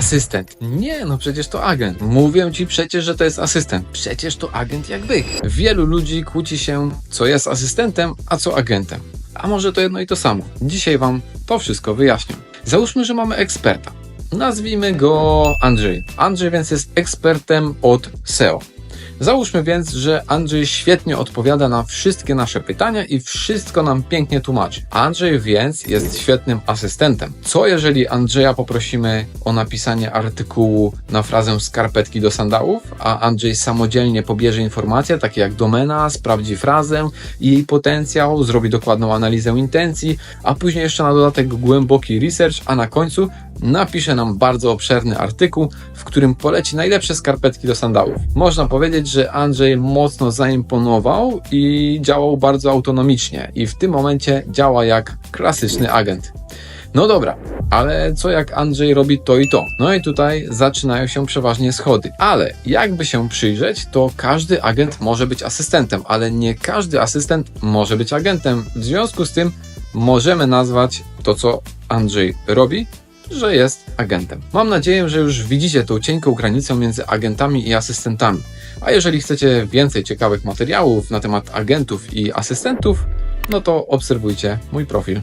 asystent. Nie, no przecież to agent. Mówię ci przecież, że to jest asystent. Przecież to agent jak byk. Wielu ludzi kłóci się, co jest asystentem, a co agentem. A może to jedno i to samo. Dzisiaj wam to wszystko wyjaśnię. Załóżmy, że mamy eksperta. Nazwijmy go Andrzej. Andrzej więc jest ekspertem od SEO. Załóżmy więc, że Andrzej świetnie odpowiada na wszystkie nasze pytania i wszystko nam pięknie tłumaczy. Andrzej więc jest świetnym asystentem. Co jeżeli Andrzeja poprosimy o napisanie artykułu na frazę skarpetki do sandałów, a Andrzej samodzielnie pobierze informacje takie jak domena, sprawdzi frazę i jej potencjał, zrobi dokładną analizę intencji, a później jeszcze na dodatek głęboki research, a na końcu napisze nam bardzo obszerny artykuł, w którym poleci najlepsze skarpetki do sandałów. Można powiedzieć, że Andrzej mocno zaimponował i działał bardzo autonomicznie i w tym momencie działa jak klasyczny agent. No dobra, ale co jak Andrzej robi to i to? No i tutaj zaczynają się przeważnie schody. Ale jakby się przyjrzeć, to każdy agent może być asystentem, ale nie każdy asystent może być agentem. W związku z tym możemy nazwać to, co Andrzej robi, że jest agentem. Mam nadzieję, że już widzicie tą cienką granicę między agentami i asystentami. A jeżeli chcecie więcej ciekawych materiałów na temat agentów i asystentów, no to obserwujcie mój profil